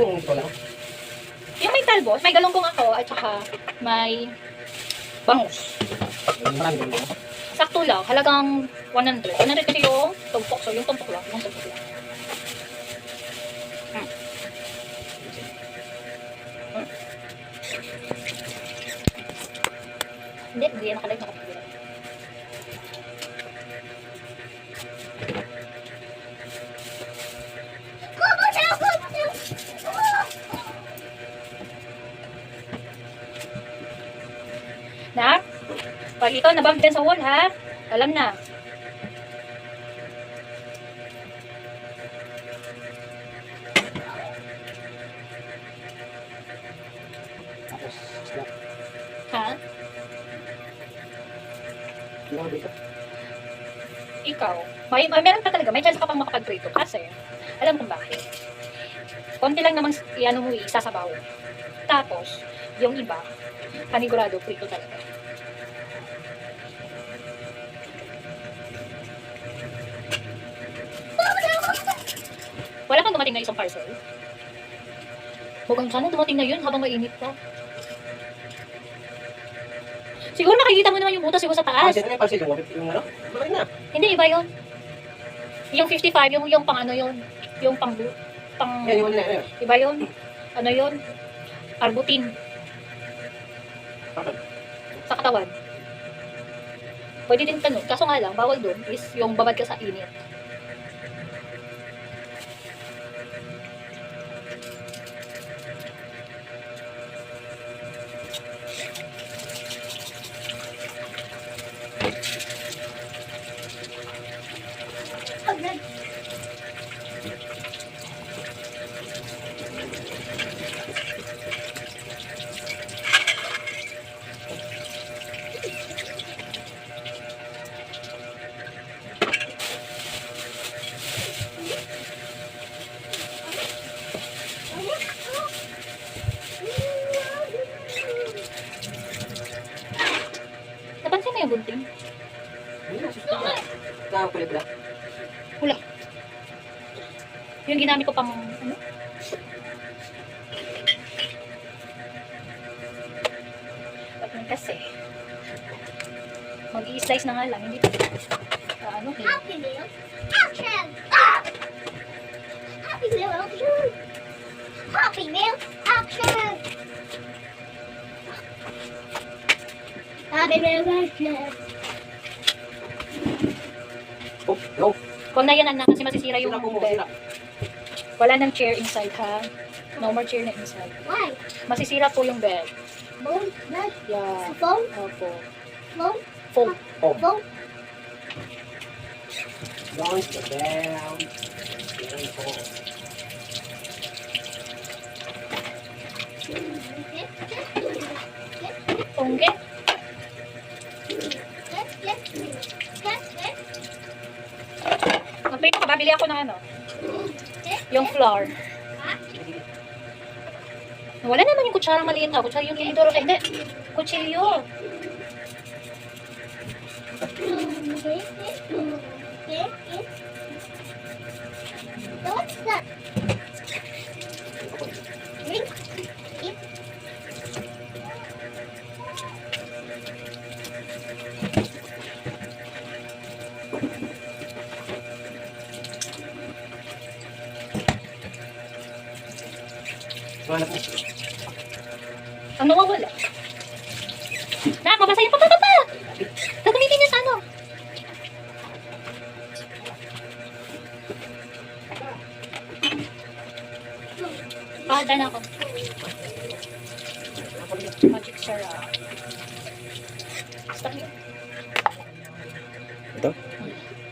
Ito lang. Yung may talbos, may galonggong ako at saka may bangus. Marami din. Sakto lang, halagang 100. 100 kasi yung tumpok. So, yung tumpok lang, yung tumpok lang. Hmm. Hmm. Hindi, hindi nakalive. Na? Ito nabump din sa wall ha, alam na. Ha? Ikaw. May, may meron ka talaga. May chance ka pang makapag-prito. Kasi, alam kung bakit. Konti lang namang ano mo isasabaw. Tapos, yung iba, panigurado, prito talaga. Wala kang dumating na isang parcel. Huwag sana dumating na yun habang mainit pa. Siguro nakikita mo naman yung butas siguro sa taas. dito na yung pansin. Yung ano? Malaki na. Hindi, iba yun. Yung 55, yung, yung pang ano yun. Yung pang, pang, Yan, yung nila. Yan. iba yun. Ano yun? Arbutin Bakit? sa katawan. Pwede din tanong. Kaso nga lang, bawal doon is yung babad ka sa init. করছি mo yung gunting? Na, susunod na. Nakakulit na. Yung ginamit ko pang, ano? Yun kasi? Mag-i-slice na nga lang, hindi pa. Ah, ano? eh. Happy Meal action! Happy Meal action! Happy Meal action! Happy Meal Oh, no. Huwag na yan, anak, kasi masisira yung Sira po mo, bed. Wala nang chair inside, ha? No more chair na inside. Why? Masisira po yung bed. Bone? Nut? Yeah. Phone? Opo. Phone? Fold. Phone? Down, the down. Babili ako ng ano? Yung flour. Wala naman yung kutsara maliit na. Kutsara yung tinidoro. Eh, hindi. Kutsilyo. What's Wala. Ang nawawala. Nak, mabasa yung papapapa. Gagamitin niya sa ano? Pahalda na ako. Magic syrup.